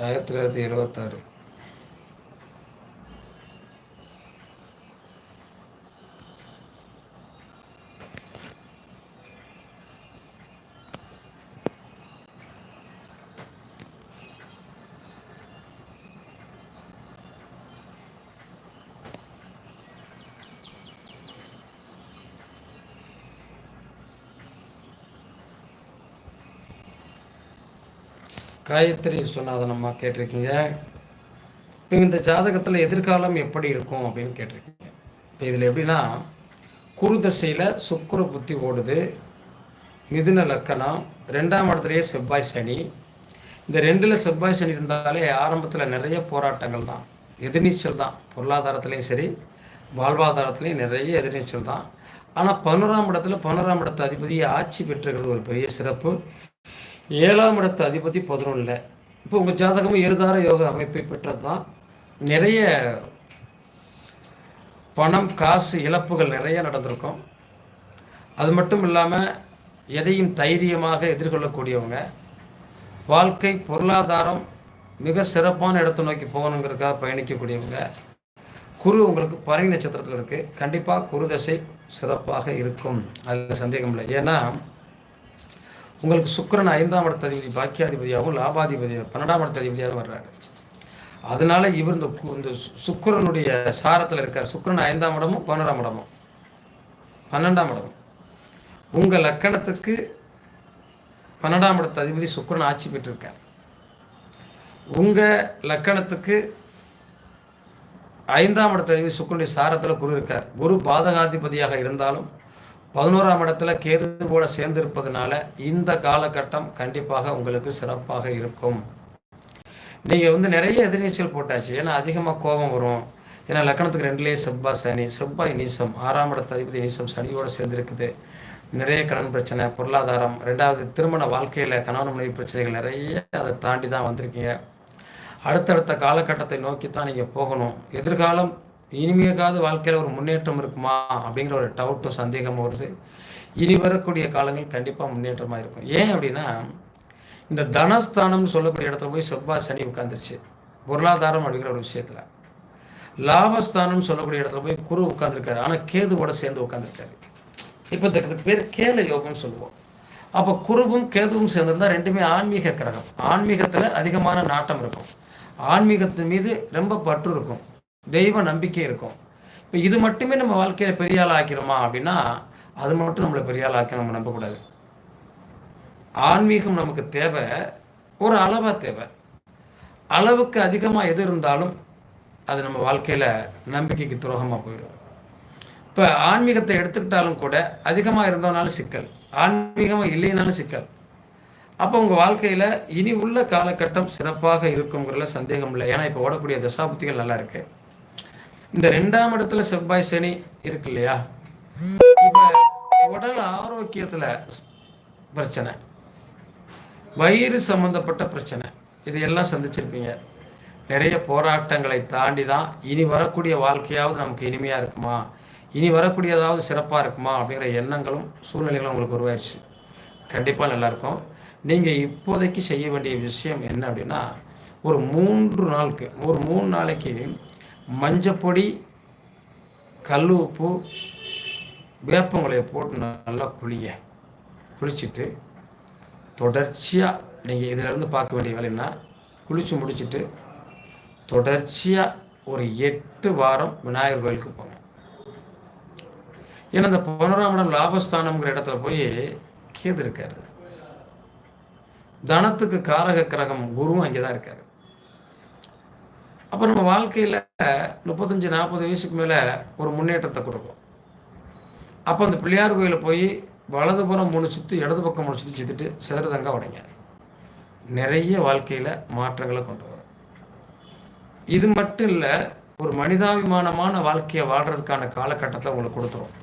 ஆயிரத்தி தொள்ளாயிரத்தி எழுபத்தாறு காயத்ரி சொன்னாத நம்ம கேட்டிருக்கீங்க. இப்போ இந்த ஜாதகத்தில் எதிர்காலம் எப்படி இருக்கும் அப்படின்னு கேட்டிருக்கீங்க. இப்போ இதில் எப்படின்னா குரு தசையில் சுக்குர புத்தி ஓடுது. மிதுன லக்கணம். ரெண்டாம் இடத்துலையே செவ்வாய் சனி. இந்த ரெண்டில் செவ்வாய் சனி இருந்தாலே ஆரம்பத்தில் நிறைய போராட்டங்கள் தான். எதிர்நீச்சல் தான். பொருளாதாரத்துலேயும் சரி வாழ்வாதாரத்துலேயும் நிறைய எதிர்நீச்சல் தான். ஆனால் பதினோராம் இடத்துல பதினோராம் இடத்து அதிபதியை ஆட்சி பெற்றுக்கிறது ஒரு பெரிய சிறப்பு. ஏழாம் இடத்து அதிபதி பதினொன்றில் இப்போ உங்கள் ஜாதகமும் இருதார யோக அமைப்பை பெற்றது தான் நிறைய பணம் காசு இழப்புகள் நிறைய நடந்திருக்கும். அது மட்டும் இல்லாமல் எதையும் தைரியமாக எதிர்கொள்ளக்கூடியவங்க வாழ்க்கை பொருளாதாரம் மிக சிறப்பான இடத்தை நோக்கி போகணுங்கிறதுக்காக பயணிக்கக்கூடியவங்க குரு உங்களுக்கு பரணி நட்சத்திரத்தில் இருக்குது கண்டிப்பாக குரு தசை சிறப்பாக இருக்கும். அதில் சந்தேகம் இல்லை ஏன்னா உங்களுக்கு சுக்கரன் ஐந்தாம் இடத்த அதிபதி பாக்கியாதிபதியாகவும் லாபாதிபதியாக பன்னெண்டாம் இடத்த அதிபதியாகவும் வர்றாரு. அதனால இவர் இந்த இந்த சுக்கரனுடைய சாரத்தில் இருக்கார். சுக்கரன் ஐந்தாம் இடமும் பன்னெண்டாம் இடமும். பன்னெண்டாம் இடமும். உங்கள் லக்கணத்துக்கு பன்னெண்டாம் இடத்த அதிபதி சுக்கரன் ஆட்சி பெற்றிருக்கார். உங்கள் லக்கணத்துக்கு ஐந்தாம் இடத்த அதிபதி சுக்கரனுடைய சாரத்தில் குரு இருக்கார். குரு பாதகாதிபதியாக இருந்தாலும் பதினோராம் இடத்துல கேது கூட சேர்ந்திருப்பதனால இந்த காலகட்டம் கண்டிப்பாக உங்களுக்கு சிறப்பாக இருக்கும். நீங்கள் வந்து நிறைய எதிர்நீச்சல் போட்டாச்சு. ஏன்னா அதிகமாக கோபம் வரும். ஏன்னா லக்கணத்துக்கு ரெண்டுலேயே செவ்வாய் சனி. செவ்வாய் நீசம். ஆறாம் இடத்து அதிபதி நீசம் சனியோடு சேர்ந்துருக்குது. நிறைய கடன் பிரச்சனை பொருளாதாரம். ரெண்டாவது திருமண வாழ்க்கையில் கணவன் மனைவி பிரச்சனைகள் நிறைய அதை தாண்டி தான் வந்திருக்கீங்க. அடுத்தடுத்த காலகட்டத்தை நோக்கி தான் நீங்கள் போகணும். எதிர்காலம் இனிமையாவது வாழ்க்கையில் ஒரு முன்னேற்றம் இருக்குமா அப்படிங்கிற ஒரு டவுட்டும் சந்தேகமும் வருது. இனி வரக்கூடிய காலங்கள் கண்டிப்பாக முன்னேற்றமாக இருக்கும். ஏன் அப்படின்னா இந்த தனஸ்தானம்னு சொல்லக்கூடிய இடத்துல போய் செவ்வாய் சனி உட்காந்துருச்சு பொருளாதாரம் அப்படிங்கிற ஒரு விஷயத்தில். லாபஸ்தானம்னு சொல்லக்கூடிய இடத்துல போய் குரு உட்காந்துருக்காரு ஆனால் கேதுவோட சேர்ந்து உட்காந்துருக்காரு இப்போ இதுக்கு பேர் கேல யோகம்னு சொல்லுவோம். அப்போ குருவும் கேதுவும் சேர்ந்துருந்தால் ரெண்டுமே ஆன்மீக கிரகம். ஆன்மீகத்தில் அதிகமான நாட்டம் இருக்கும். ஆன்மீகத்தின் மீது ரொம்ப பற்று இருக்கும். தெய்வ நம்பிக்கை இருக்கும். இப்போ இது மட்டுமே நம்ம வாழ்க்கையில் பெரிய ஆள் ஆக்கிறோமா அப்படின்னா அது மட்டும் நம்மளை பெரிய ஆள் ஆக்கி நம்ம நம்பக்கூடாது. ஆன்மீகம் நமக்கு தேவை ஒரு அளவாக தேவை. அளவுக்கு அதிகமாக எது இருந்தாலும் அது நம்ம வாழ்க்கையில் நம்பிக்கைக்கு துரோகமாக போயிடும். இப்போ ஆன்மீகத்தை எடுத்துக்கிட்டாலும் கூட அதிகமாக இருந்தோனாலும் சிக்கல். ஆன்மீகமாக இல்லைனாலும் சிக்கல். அப்போ உங்கள் வாழ்க்கையில் இனி உள்ள காலகட்டம் சிறப்பாக இருக்குங்கிறதுல சந்தேகம் இல்லை. ஏன்னா இப்போ ஓடக்கூடிய தசாபுத்திகள் நல்லா இருக்குது இந்த ரெண்டாம் இடத்துல செவ்வாய் சனி இருக்கு இல்லையா? இப்ப உடல் ஆரோக்கியத்துல பிரச்சனை. வயிறு சம்பந்தப்பட்ட பிரச்சனை. இது எல்லாம் சந்திச்சிருப்பீங்க. நிறைய போராட்டங்களை தாண்டி தான் இனி வரக்கூடிய வாழ்க்கையாவது நமக்கு இனிமையாக இருக்குமா? இனி வரக்கூடிய ஏதாவது சிறப்பாக இருக்குமா? அப்படிங்கிற எண்ணங்களும் சூழ்நிலைகளும் உங்களுக்கு உருவாயிருச்சு. கண்டிப்பாக நல்லாயிருக்கும் நீங்கள் இப்போதைக்கு செய்ய வேண்டிய விஷயம் என்ன அப்படின்னா ஒரு மூன்று நாளுக்கு ஒரு மூணு நாளைக்கு மஞ்சப்பொடி கல் உப்பு வேப்பங்குலையை போட்டு நல்லா குளிங்க. குளிச்சுட்டு தொடர்ச்சியாக நீங்கள் இதிலேருந்து பார்க்க வேண்டிய வேலைன்னா குளித்து முடிச்சுட்டு தொடர்ச்சியாக ஒரு எட்டு வாரம் விநாயகர் கோயிலுக்கு போங்க. ஏன்னா இந்த பதினோராம் இடம் லாபஸ்தானம்ங்கிற இடத்துல போய் கேது இருக்கார். தனத்துக்கு காரக கிரகம் குருவும் அங்கே தான் இருக்கார். அப்போ நம்ம வாழ்க்கையில் முப்பத்தஞ்சு நாற்பது வயசுக்கு மேலே ஒரு முன்னேற்றத்தை கொடுக்கும். அப்போ அந்த பிள்ளையார் கோயிலில் போய் வலது புறம் மூணு சுற்று இடது பக்கம் மூணு சுற்றி சுற்றிட்டு சிதறதங்க உடைங்க. நிறைய வாழ்க்கையில் மாற்றங்களை கொண்டு வரும். இது மட்டும் இல்லை ஒரு மனிதாபிமானமான வாழ்க்கையை வாழ்கிறதுக்கான காலகட்டத்தை உங்களுக்கு கொடுத்துரும்.